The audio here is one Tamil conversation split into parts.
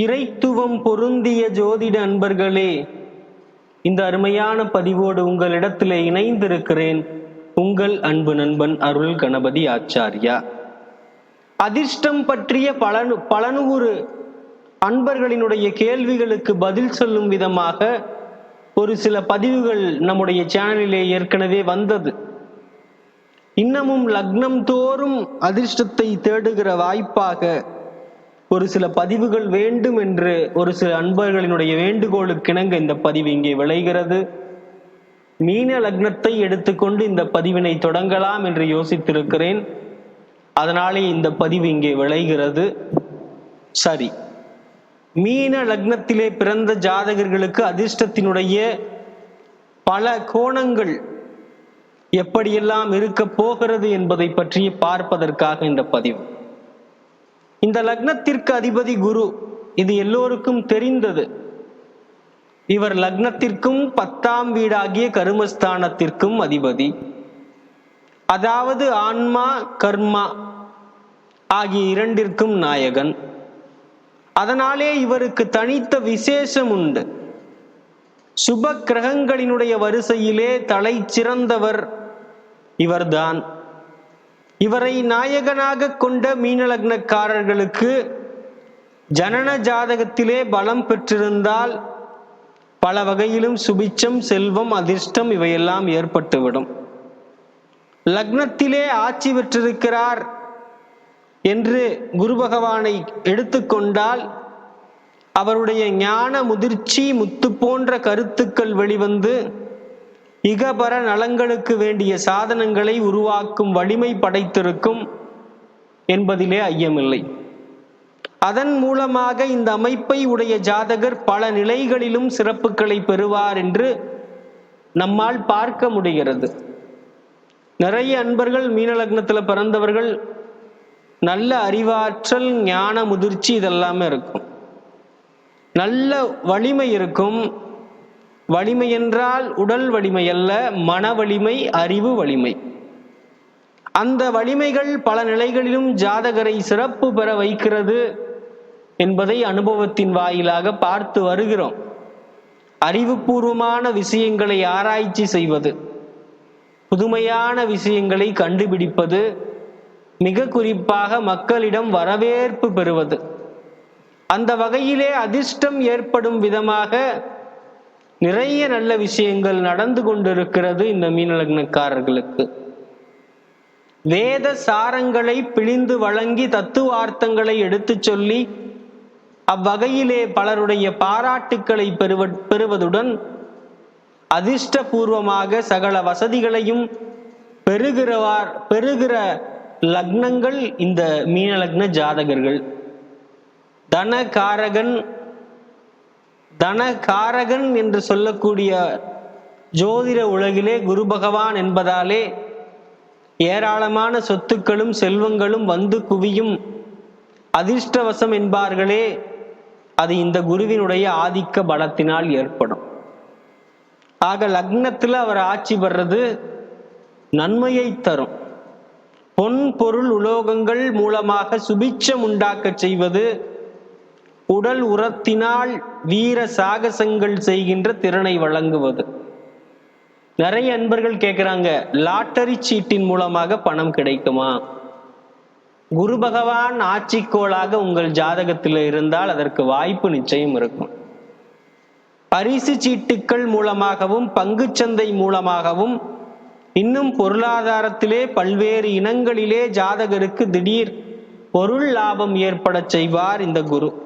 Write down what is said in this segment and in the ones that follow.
இறைத்துவம் பொருந்திய ஜோதிட அன்பர்களே இந்த அருமையான பதிவோடு உங்களிடத்திலே இணைந்திருக்கிறேன் உங்கள் அன்பு நண்பன் அருள் கணபதி ஆச்சாரியா. அதிர்ஷ்டம் பற்றிய பலனு பலனூறு அன்பர்களினுடைய கேள்விகளுக்கு பதில் சொல்லும் விதமாக ஒரு சில பதிவுகள் நம்முடைய சேனலிலே ஏற்கனவே வந்தது. இன்னமும் லக்னம் தோறும் அதிர்ஷ்டத்தை தேடுகிற வாய்ப்பாக ஒரு சில பதிவுகள் வேண்டும் என்று ஒரு சில அன்பர்களினுடைய வேண்டுகோளுக்கிணங்க இந்த பதிவு இங்கே விளைகிறது. மீன லக்னத்தை எடுத்துக்கொண்டு இந்த பதிவினை தொடங்கலாம் என்று யோசித்திருக்கிறேன். அதனாலே இந்த பதிவு இங்கே விளைகிறது. சரி. மீன லக்னத்திலே பிறந்த ஜாதகர்களுக்கு அதிர்ஷ்டத்தினுடைய பல கோணங்கள் எப்படியெல்லாம் இருக்க போகிறது என்பதை பற்றி பார்ப்பதற்காக இந்த பதிவு. இந்த லக்னத்திற்கு அதிபதி குரு இது எல்லோருக்கும் தெரிந்தது. இவர் லக்னத்திற்கும் பத்தாம் வீடாகிய கருமஸ்தானத்திற்கும் அதிபதி. அதாவது ஆன்மா கர்மா ஆகிய இரண்டிற்கும் நாயகன். அதனாலே இவருக்கு தனித்த விசேஷம் உண்டு. சுப கிரகங்களினுடைய வரிசையிலே தலை சிறந்தவர் இவர்தான். இவரை நாயகனாக கொண்ட மீனலக்னக்காரர்களுக்கு ஜனன ஜாதகத்திலே பலம் பெற்றிருந்தால் பல வகையிலும் சுபிச்சம் செல்வம் அதிர்ஷ்டம் இவையெல்லாம் ஏற்பட்டுவிடும். லக்னத்திலே ஆட்சி பெற்றிருக்கிறார் என்று குரு பகவானை எடுத்துக்கொண்டால் அவருடைய ஞான முதிர்ச்சி முத்து போன்ற கருத்துக்கள் வெளிவந்து இகபர நலங்களுக்கு வேண்டிய சாதனங்களை உருவாக்கும் வலிமை படைத்திருக்கும் என்பதிலே ஐயமில்லை. அதன் மூலமாக இந்த அமைப்பை உடைய ஜாதகர் பல நிலைகளிலும் சிறப்புகளை பெறுவார் என்று நம்மால் பார்க்க முடிகிறது. நிறைய அன்பர்கள் மீனலக்னத்தில் பிறந்தவர்கள் நல்ல அறிவாற்றல் ஞான முதிர்ச்சி இதெல்லாமே இருக்கும். நல்ல வலிமை இருக்கும். வலிமை என்றால் உடல் வலிமை அல்ல மன வலிமை அறிவு வலிமை. அந்த வலிமைகள் பல நிலைகளிலும் ஜாதகரை சிறப்பு பெற வைக்கிறது என்பதை அனுபவத்தின் வாயிலாக பார்த்து வருகிறோம். அறிவுபூர்வமான விஷயங்களை ஆராய்ச்சி செய்வது புதுமையான விஷயங்களை கண்டுபிடிப்பது மிக குறிப்பாக மக்களிடம் வரவேற்பு பெறுவது. அந்த வகையிலே அதிர்ஷ்டம் ஏற்படும் விதமாக நிறைய நல்ல விஷயங்கள் நடந்து கொண்டிருக்கிறது இந்த மீனலக்னக்காரர்களுக்கு. வேத சாரங்களை பிழிந்து வழங்கி தத்துவார்த்தங்களை எடுத்துச் சொல்லி அவ்வகையிலே பலருடைய பாராட்டுக்களை பெறுவ பெறுவதுடன் அதிர்ஷ்டபூர்வமாக சகல வசதிகளையும் பெறுகிறவார் பெறுகிற லக்னங்கள் இந்த மீனலக்ன ஜாதகர்கள். தனகாரகன் தனகாரகன் என்று சொல்லக்கூடிய ஜோதிட உலகிலே குரு பகவான் என்பதாலே ஏராளமான சொத்துக்களும் செல்வங்களும் வந்து குவியும் அதிர்ஷ்டவசம் என்பார்களே அது இந்த குருவினுடைய ஆதிக்க பலத்தினால் ஏற்படும். ஆக லக்னத்தில் அவர் ஆட்சி பெறது நன்மையை தரும். பொன் பொருள் உலோகங்கள் மூலமாக சுபிச்சம் உண்டாக்க செய்வது உடல் உரத்தினால் வீர சாகசங்கள் செய்கின்ற திறனை வழங்குவது. நிறைய அன்பர்கள் கேட்குறாங்க லாட்டரி சீட்டின் மூலமாக பணம் கிடைக்குமா? குரு பகவான் ஆட்சிக்கோளாக உங்கள் ஜாதகத்தில் இருந்தால் அதற்கு வாய்ப்பு நிச்சயம் இருக்கும். பரிசு சீட்டுக்கள் மூலமாகவும் பங்குச்சந்தை மூலமாகவும் இன்னும் பொருளாதாரத்திலே பல்வேறு இனங்களிலே ஜாதகருக்கு திடீர் பொருள் லாபம் ஏற்பட செய்வார் இந்த குரு.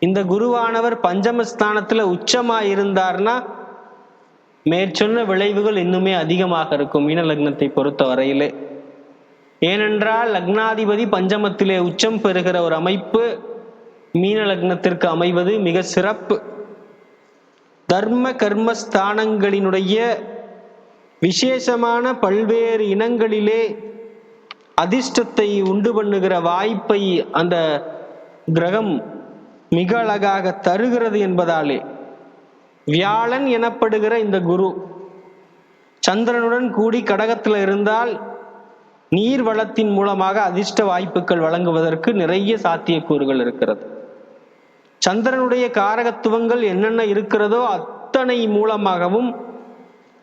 இந்த குருவானவர் பஞ்சமஸ்தானத்துல உச்சமா இருந்தார்னா மேற்சொன்ன விளைவுகள் இன்னுமே அதிகமாக இருக்கும் மீன லக்னத்தை பொறுத்த வரையிலே. ஏனென்றால் லக்னாதிபதி பஞ்சமத்திலே உச்சம் பெறுகிற ஒரு அமைப்பு மீன லக்னத்திற்கு அமைவது மிக சிறப்பு. தர்ம கர்ம ஸ்தானங்களினுடைய விசேஷமான பல்வேறு இனங்களிலே அதிர்ஷ்டத்தை உண்டு பண்ணுகிற வாய்ப்பை அந்த கிரகம் மிக அழகாக தருகிறது என்பதாலே வியாழன் எனப்படுகிற இந்த குரு சந்திரனுடன் கூடி கடகத்தில் இருந்தால் நீர் வளத்தின் மூலமாக அதிர்ஷ்ட வாய்ப்புகள் வழங்குவதற்கு நிறைய சாத்தியக்கூறுகள் இருக்கிறது. சந்திரனுடைய காரகத்துவங்கள் என்னென்ன இருக்கிறதோ அத்தனை மூலமாகவும்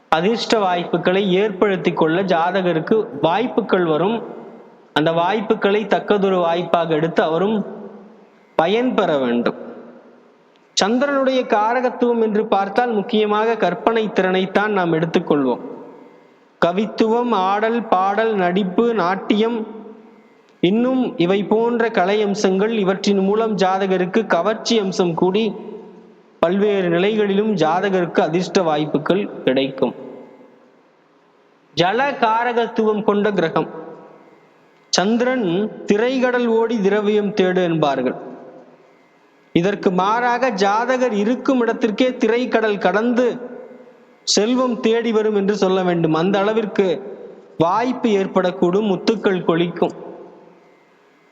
அதிர்ஷ்ட வாய்ப்புகளை ஏற்படுத்தி கொள்ள ஜாதகருக்கு வாய்ப்புகள் வரும். அந்த வாய்ப்புகளை தக்கதொரு வாய்ப்பாக எடுத்து அவரும் பயன்பெற வேண்டும். சந்திரனுடைய காரகத்துவம் என்று பார்த்தால் முக்கியமாக கற்பனை திறனைத்தான் நாம் எடுத்துக்கொள்வோம். கவித்துவம் ஆடல் பாடல் நடிப்பு நாட்டியம் இன்னும் இவை போன்ற கலை அம்சங்கள் இவற்றின் மூலம் ஜாதகருக்கு கவர்ச்சி அம்சம் கூடி பல்வேறு நிலைகளிலும் ஜாதகருக்கு அதிர்ஷ்ட வாய்ப்புகள் கிடைக்கும். ஜல காரகத்துவம் கொண்ட கிரகம். சந்திரன் திரைகடல் ஓடி திரவியம் தேடு என்பார்கள். இதற்கு மாறாக ஜாதகர் இருக்கும் இடத்திற்கே திரைக்கடல் கடந்து செல்வம் தேடி வரும் என்று சொல்ல வேண்டும். அந்த அளவிற்கு வாய்ப்பு ஏற்படக்கூடும் முத்துக்கள் கொளிக்கும்.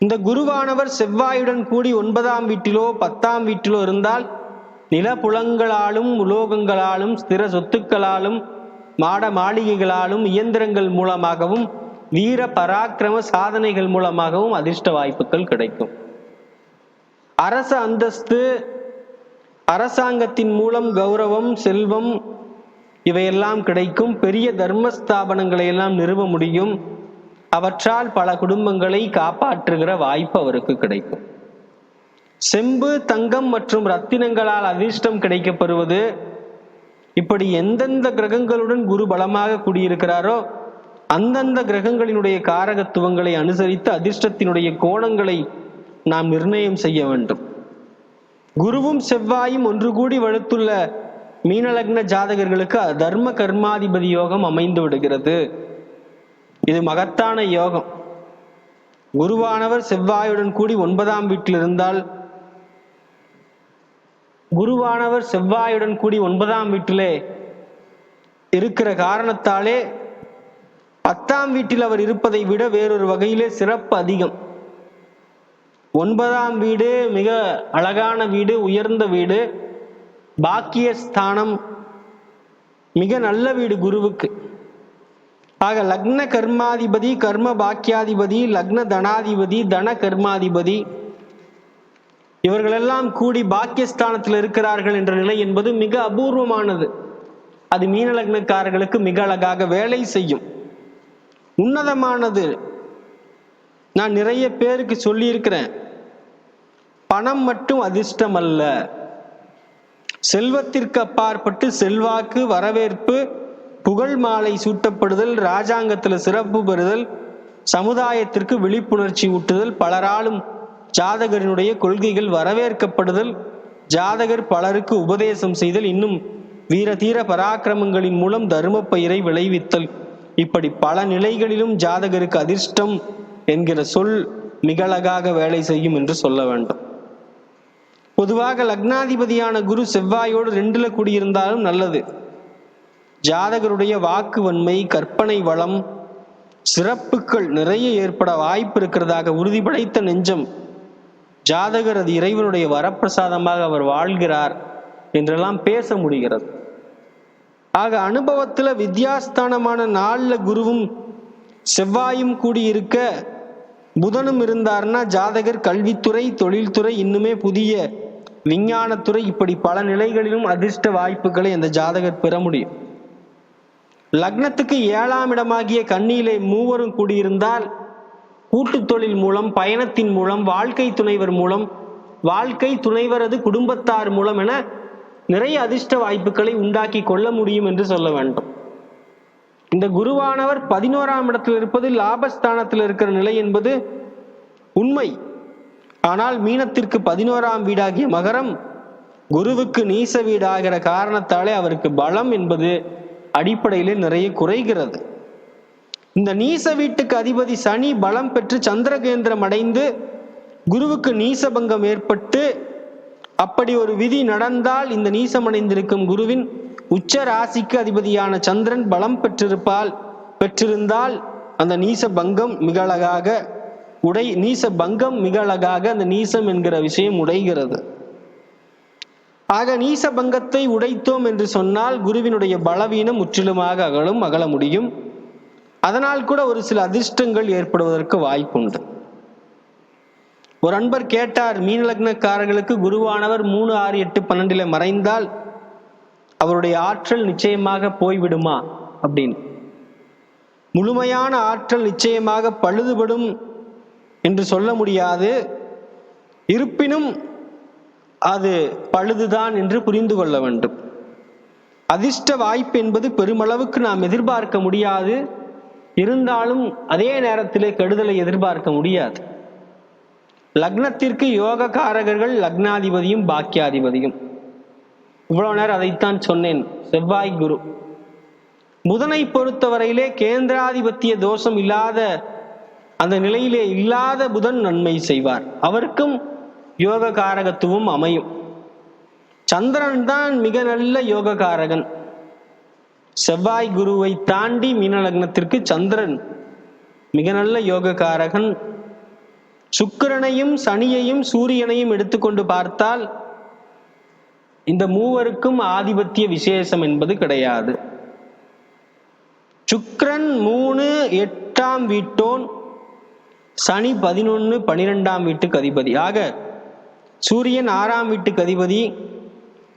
இந்த குருவானவர் செவ்வாயுடன் கூடி ஒன்பதாம் வீட்டிலோ பத்தாம் வீட்டிலோ இருந்தால் நிலப்புலங்களாலும் உலோகங்களாலும் ஸ்திர சொத்துக்களாலும் மாட மாளிகைகளாலும் இயந்திரங்கள் மூலமாகவும் வீர பராக்கிரம சாதனைகள் மூலமாகவும் அதிர்ஷ்ட வாய்ப்புகள் கிடைக்கும். அரச அந்தஸ்து அரசாங்கத்தின் மூலம் கௌரவம் செல்வம் இவையெல்லாம் கிடைக்கும். பெரிய தர்மஸ்தாபனங்களை எல்லாம் நிறுவ முடியும். அவற்றால் பல குடும்பங்களை காப்பாற்றுகிற வாய்ப்பு அவருக்கு கிடைக்கும். செம்பு தங்கம் மற்றும் ரத்தினங்களால் அதிர்ஷ்டம் கிடைக்கப்பெறுவது இப்படி எந்தெந்த கிரகங்களுடன் குரு பலமாக கூடியிருக்கிறாரோ அந்தந்த கிரகங்களினுடைய காரகத்துவங்களை அனுசரித்து அதிர்ஷ்டத்தினுடைய கோணங்களை நாம் நிர்ணயம் செய்ய வேண்டும். குருவும் செவ்வாயும் ஒன்று கூடி வலுத்துள்ள மீனலக்ன ஜாதகர்களுக்கு தர்ம கர்மாதிபதி யோகம் அமைந்து விடுகிறது. இது மகத்தான யோகம். குருவானவர் செவ்வாயுடன் கூடி ஒன்பதாம் வீட்டில் இருந்தால் குருவானவர் செவ்வாயுடன் கூடி ஒன்பதாம் வீட்டிலே இருக்கிற காரணத்தாலே பத்தாம் வீட்டில் அவர் இருப்பதை விட வேறொரு வகையிலே சிறப்பு அதிகம். ஒன்பதாம் வீடு மிக அழகான வீடு உயர்ந்த வீடு பாக்கியஸ்தானம் மிக நல்ல வீடு குருவுக்கு. ஆக லக்ன கர்மாதிபதி கர்ம பாக்கியாதிபதி லக்ன தனாதிபதி தன கர்மாதிபதி. இவர்களெல்லாம் கூடி பாக்கியஸ்தானத்தில் இருக்கிறார்கள் என்ற நிலை என்பது மிக அபூர்வமானது. அது மீன லக்னக்காரர்களுக்கு மிக அழகாக வேலை செய்யும். உன்னதமானது. நான் நிறைய பேருக்கு சொல்லியிருக்கிறேன். பணம் மட்டும் அதிர்ஷ்டம் அல்ல செல்வத்திற்கு அப்பாற்பட்டு செல்வாக்கு வரவேற்பு புகழ் மாலை சூட்டப்படுதல் ராஜாங்கத்தில் சிறப்பு பெறுதல் சமுதாயத்திற்கு விழிப்புணர்ச்சி ஊட்டுதல் பலராலும் ஜாதகரினுடைய கொள்கைகள் வரவேற்கப்படுதல் ஜாதகர் பலருக்கு உபதேசம் செய்தல் இன்னும் வீர தீர பராக்கிரமங்களின் மூலம் தர்ம பயிரை விளைவித்தல். இப்படி பல நிலைகளிலும் ஜாதகருக்கு அதிர்ஷ்டம் என்கிற சொல் மிகழகாக வேலை செய்யும் என்று சொல்ல வேண்டும். பொதுவாக லக்னாதிபதியான குரு செவ்வாயோடு ரெண்டுல கூடியிருந்தாலும் நல்லது. ஜாதகருடைய வாக்கு வன்மை கற்பனை வளம் சிறப்புகள் நிறைய ஏற்பட வாய்ப்பு இருக்கிறதாக உறுதிப்படைத்த நெஞ்சம். ஜாதகர் அது இறைவனுடைய வரப்பிரசாதமாக அவர் வாழ்கிறார் என்றெல்லாம் பேச முடிகிறது. ஆக அனுபவத்துல வித்யாஸ்தானமான நாளில் குருவும் செவ்வாயும் கூடியிருக்க புதனும் இருந்தார்னா ஜாதகர் கல்வித்துறை தொழில்துறை இன்னுமே புதிய விஞ்ஞானத்துறை இப்படி பல நிலைகளிலும் அதிர்ஷ்ட வாய்ப்புகளை அந்த ஜாதகர் பெற முடியும். லக்னத்துக்கு ஏழாம் இடமாகிய கண்ணியிலே மூவரும் கூடியிருந்தால் கூட்டு தொழில் மூலம் பயணத்தின் மூலம் வாழ்க்கை துணைவர் மூலம் வாழ்க்கை துணைவரது குடும்பத்தார் மூலம் என நிறைய அதிர்ஷ்ட வாய்ப்புகளை உண்டாக்கி கொள்ள முடியும் என்று சொல்ல வேண்டும். இந்த குருவானவர் பதினோராம் இடத்தில் இருப்பது லாபஸ்தானத்தில் இருக்கிற நிலை என்பது உண்மை. ஆனால் மீனத்திற்கு பதினோராம் வீடாகிய மகரம் குருவுக்கு நீச வீடாகிற காரணத்தாலே அவருக்கு பலம் என்பது அடிப்படையிலே நிறைய குறைகிறது. இந்த நீச வீட்டுக்கு அதிபதி சனி பலம் பெற்று சந்திரகேந்திரம் அடைந்து குருவுக்கு நீசபங்கம் ஏற்பட்டு அப்படி ஒரு விதி நடந்தால் இந்த நீசமடைந்திருக்கும் குருவின் உச்ச ராசிக்கு அதிபதியான சந்திரன் பலம் பெற்றிருப்பால் பெற்றிருந்தால் அந்த நீச பங்கம் மிக அழகாக உடை நீச பங்கம் மிக அழகாக அந்த நீசம் என்கிற விஷயம் உடைகிறது. ஆக நீச பங்கத்தை உடைத்தோம் என்று சொன்னால் குருவினுடைய பலவீனம் முற்றிலுமாக அகலும் அகல முடியும். அதனால் கூட ஒரு சில அதிர்ஷ்டங்கள் ஏற்படுவதற்கு வாய்ப்புண்டு. ஒரு அன்பர் கேட்டார் மீன் லக்னக்காரர்களுக்கு குருவானவர் மூணு ஆறு எட்டு பன்னெண்டுல மறைந்தால் அவருடைய ஆற்றல் நிச்சயமாக போய்விடுமா? அப்படின்னு. முழுமையான ஆற்றல் நிச்சயமாக பழுதுபடும் என்று சொல்ல முடியாது. இருப்பினும் அது பழுதுதான் என்று புரிந்து கொள்ள வேண்டும். அதிர்ஷ்ட வாய்ப்பு என்பது பெருமளவுக்கு நாம் எதிர்பார்க்க முடியாது. இருந்தாலும் அதே நேரத்திலே கெடுதலை எதிர்பார்க்க முடியாது. லக்னத்திற்கு யோக காரகர்கள் லக்னாதிபதியும் பாக்கியாதிபதியும். இவ்வளவு நேரம் அதைத்தான் சொன்னேன். செவ்வாய் குரு. புதனை பொறுத்தவரையிலே கேந்திராதிபத்திய தோஷம் இல்லாத அந்த நிலையிலே இல்லாத புதன் நன்மை செய்வார். அவருக்கும் யோக காரகத்துவம் அமையும். சந்திரன் தான் மிக நல்ல யோக காரகன் செவ்வாய் குருவை தாண்டி மீனலக்னத்திற்கு சந்திரன் மிக நல்ல யோக காரகன் சுக்கிரனையும் சனியையும் சூரியனையும் எடுத்துக்கொண்டு பார்த்தால் இந்த மூவருக்கும் ஆதிபத்திய விசேஷம் என்பது கிடையாது. சுக்கிரன் மூணு எட்டாம் வீட்டோன் சனி பதினொன்று பனிரெண்டாம் வீட்டுக்கு அதிபதி. ஆக சூரியன் ஆறாம் வீட்டுக்கு அதிபதி.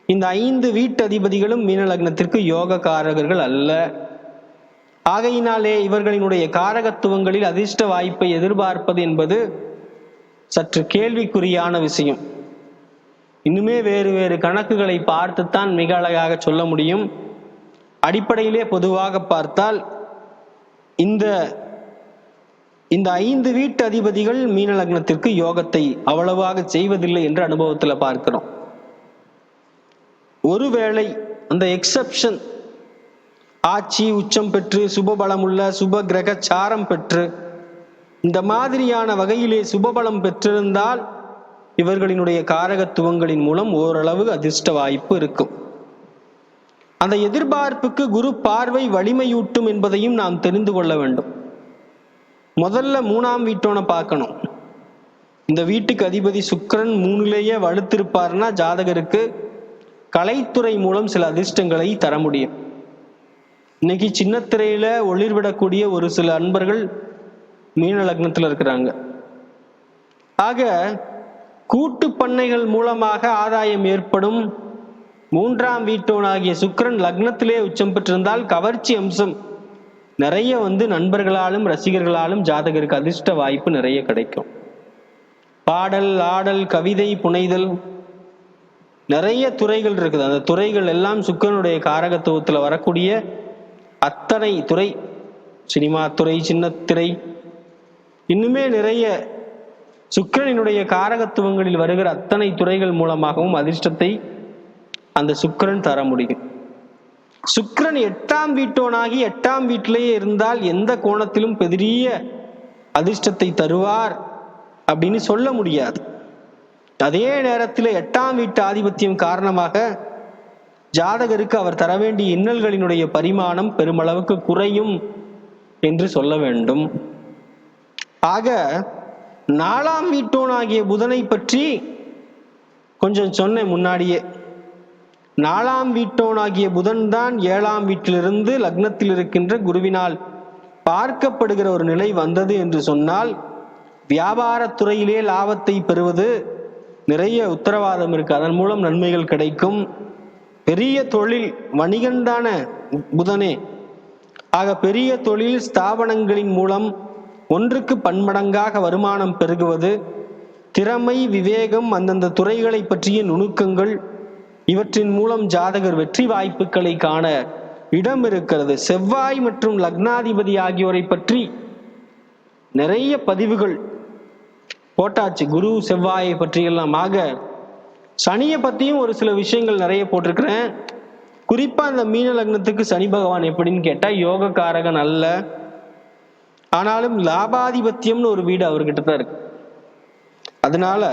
இந்த ஐந்து வீட்டு அதிபதிகளும் மீன லக்னத்திற்கு யோக காரகர்கள் அல்ல. ஆகையினாலே இவர்களினுடைய காரகத்துவங்களில் அதிர்ஷ்ட வாய்ப்பை எதிர்பார்ப்பது என்பது சற்று கேள்விக்குறியான விஷயம். இன்னுமே வேறு வேறு கணக்குகளை பார்த்துத்தான் மிக அழகாக சொல்ல முடியும். அடிப்படையிலே பொதுவாக பார்த்தால் இந்த இந்த ஐந்து வீட்டு அதிபதிகள் மீன லக்னத்திற்கு யோகத்தை அவ்வளவாக செய்வதில்லை என்று அனுபவத்தில் பார்க்கிறோம். ஒருவேளை அந்த எக்ஸப்ஷன் ஆட்சி உச்சம் பெற்று சுபபலமுள்ள சுப கிரக சாரம் பெற்று இந்த மாதிரியான வகையிலே சுபபலம் பெற்றிருந்தால் இவர்களினுடைய காரகத்துவங்களின் மூலம் ஓரளவு அதிர்ஷ்ட வாய்ப்பு இருக்கும். அந்த எதிர்பார்ப்புக்கு குரு பார்வை வலிமையூட்டும் என்பதையும் நாம் தெரிந்து கொள்ள வேண்டும். முதல்ல மூணாம் வீட்டோனை பார்க்கணும். இந்த வீட்டுக்கு அதிபதி சுக்கிரன் மூணுலேயே வலுத்திருப்பார்னா ஜாதகருக்கு கலைத்துறை மூலம் சில அதிர்ஷ்டங்களை தர முடியும். இன்னைக்கு சின்னத்திரையில ஒளிர்விடக்கூடிய ஒரு சில அன்பர்கள் மீன லக்னத்தில் இருக்கிறாங்க. ஆக கூட்டு பண்ணைகள் மூலமாக ஆதாயம் ஏற்படும். மூன்றாம் வீட்டோனாகிய சுக்கரன் லக்னத்திலே உச்சம் பெற்றிருந்தால் கவர்ச்சி அம்சம் நிறைய வந்து நண்பர்களாலும் ரசிகர்களாலும் ஜாதகருக்கு அதிர்ஷ்ட வாய்ப்பு நிறைய கிடைக்கும். பாடல் ஆடல் கவிதை புனைதல் நிறைய துறைகள் இருக்குது. அந்த துறைகள் எல்லாம் சுக்கரனுடைய காரகத்துவத்தில் வரக்கூடிய அத்தனை துறை சினிமா துறை சின்னத்திரை இன்னுமே நிறைய சுக்கிரனினுடைய காரகத்துவங்களில் வருகிற அத்தனை துறைகள் மூலமாகவும் அதிர்ஷ்டத்தை அந்த சுக்கிரன் தர முடியும். சுக்ரன் எட்டாம் வீட்டோனாகி எட்டாம் வீட்டிலேயே இருந்தால் எந்த கோணத்திலும் பெரிய அதிர்ஷ்டத்தை தருவார் அப்படின்னு சொல்ல முடியாது. அதே நேரத்தில் எட்டாம் வீட்டு ஆதிபத்தியம் காரணமாக ஜாதகருக்கு அவர் தர வேண்டிய இன்னல்களினுடைய பரிமாணம் பெருமளவுக்கு குறையும் என்று சொல்ல வேண்டும். ஆக நாலாம் வீட்டோனாகிய புதனை பற்றி கொஞ்சம் சொன்னேன் முன்னாடியே. நாலாம் வீட்டோனாகிய புதன் தான் ஏழாம் வீட்டிலிருந்து லக்னத்தில் இருக்கின்ற குருவினால் பார்க்கப்படுகிற ஒரு நிலை வந்தது என்று சொன்னால் வியாபாரத்துறையிலே லாபத்தை பெறுவது நிறைய உத்தரவாதம் இருக்கு. அதன் மூலம் நன்மைகள் கிடைக்கும். பெரிய தொழில் வணிகன்தான புதனே. ஆக பெரிய தொழில் ஸ்தாபனங்களின் மூலம் ஒன்றுக்கு பன்மடங்காக வருமானம் பெருகுவது திறமை விவேகம் அந்தந்த துறைகளை பற்றிய நுணுக்கங்கள் இவற்றின் மூலம் ஜாதகர் வெற்றி வாய்ப்புகளை காண இடம் இருக்கிறது. செவ்வாய் மற்றும் லக்னாதிபதி ஆகியோரை பற்றி நிறைய பதிவுகள் போட்டாச்சு. குரு செவ்வாயை பற்றியெல்லாம். ஆக சனியை பற்றியும் ஒரு சில விஷயங்கள் நிறைய போட்டிருக்கிறேன். குறிப்பாக அந்த மீன லக்னத்துக்கு சனி பகவான் எப்படின்னு கேட்டால் யோக அல்ல. ஆனாலும் லாபாதிபத்தியம்னு ஒரு வீடு அவர்கிட்ட தான் இருக்கு. அதனால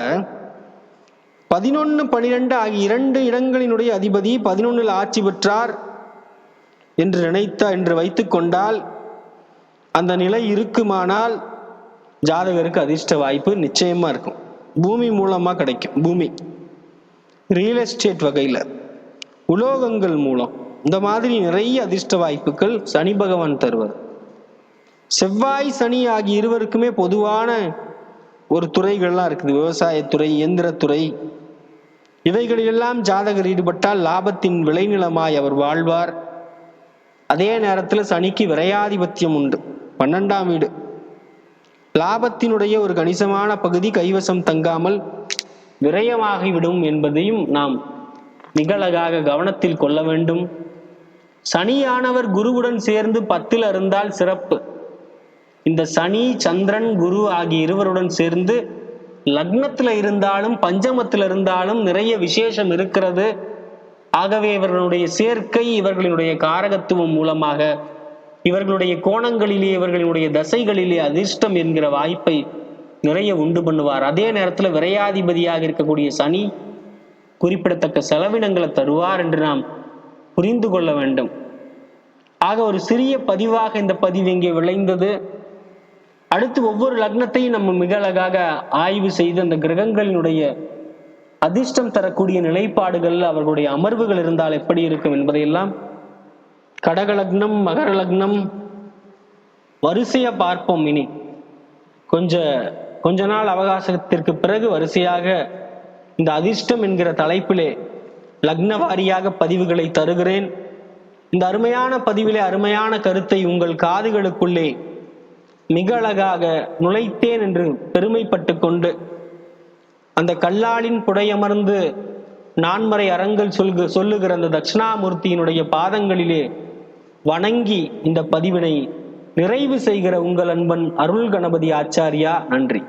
பதினொன்று பனிரெண்டு ஆகிய இரண்டு இடங்களினுடைய அதிபதி பதினொன்றில் ஆட்சி பெற்றார் என்று நினைத்த என்று வைத்துக்கொண்டால் அந்த நிலை இருக்குமானால் ஜாதகருக்கு அதிர்ஷ்ட வாய்ப்பு நிச்சயமா இருக்கும். பூமி மூலமா கிடைக்கும் பூமி. ரியல் எஸ்டேட் வகையில். உலோகங்கள் மூலம். இந்த மாதிரி நிறைய அதிர்ஷ்ட வாய்ப்புகள் சனி பகவான் தருவது செவ்வாய் சனி ஆகிய இருவருக்குமே பொதுவான ஒரு துறைகள்லாம் இருக்குது. விவசாயத்துறை இயந்திரத்துறை இவைகளிலெல்லாம் ஜாதகர் ஈடுபட்டால் லாபத்தின் விளைநிலமாய் அவர் வாழ்வார். அதே நேரத்தில் சனிக்கு விரையாதிபத்தியம் உண்டு. பன்னெண்டாம் வீடு. லாபத்தினுடைய ஒரு கணிசமான பகுதி கைவசம் தங்காமல் விரயமாகிவிடும் என்பதையும் நாம் நிகழகாக கவனத்தில் கொள்ள வேண்டும். சனியானவர் குருவுடன் சேர்ந்து பத்தில் அருந்தால் சிறப்பு. இந்த சனி சந்திரன் குரு ஆகிய இருவருடன் சேர்ந்து லக்னத்துல இருந்தாலும் பஞ்சமத்தில் இருந்தாலும் நிறைய விசேஷம் இருக்கிறது. ஆகவே இவர்களுடைய சேர்க்கை இவர்களுடைய காரகத்துவம் மூலமாக இவர்களுடைய கோணங்களிலே இவர்களுடைய தசைகளிலே அதிர்ஷ்டம் என்கிற வாய்ப்பை நிறைய உண்டு பண்ணுவார். அதே நேரத்தில் விரையாதிபதியாக இருக்கக்கூடிய சனி குறிப்பிடத்தக்க செலவினங்களை தருவார் என்று நாம் புரிந்து கொள்ள வேண்டும். ஆக ஒரு சிறிய பதிவாக இந்த பதிவு இங்கே விளைந்தது. அடுத்து ஒவ்வொரு லக்னத்தையும் நம்ம மிக அழகாக ஆய்வு செய்து அந்த கிரகங்களினுடைய அதிர்ஷ்டம் தரக்கூடிய நிலைப்பாடுகள் அவர்களுடைய அமர்வுகள் இருந்தால் எப்படி இருக்கும் என்பதையெல்லாம் கடக லக்னம் மகர லக்னம் வரிசையா பார்ப்போம் இனி. கொஞ்ச கொஞ்ச நாள் அவகாசத்திற்கு பிறகு வரிசையாக இந்த அதிர்ஷ்டம் என்கிற தலைப்பிலே லக்ன வாரியாக பதிவுகளை தருகிறேன். இந்த அருமையான பதிவிலே அருமையான கருத்தை உங்கள் காதுகளுக்குள்ளே மிக அழகாக நுழைத்தேன் என்று பெருமைப்பட்டு கொண்டு அந்த கல்லாலின் புடையமர்ந்து நான்மறை அறங்கள் சொல்கு சொல்லுகிற அந்த தட்சிணாமூர்த்தியினுடைய பாதங்களிலே வணங்கி இந்த பதிவினை நிறைவு செய்கிற உங்கள் அன்பன் அருள் கணபதி ஆச்சாரியா நன்றி.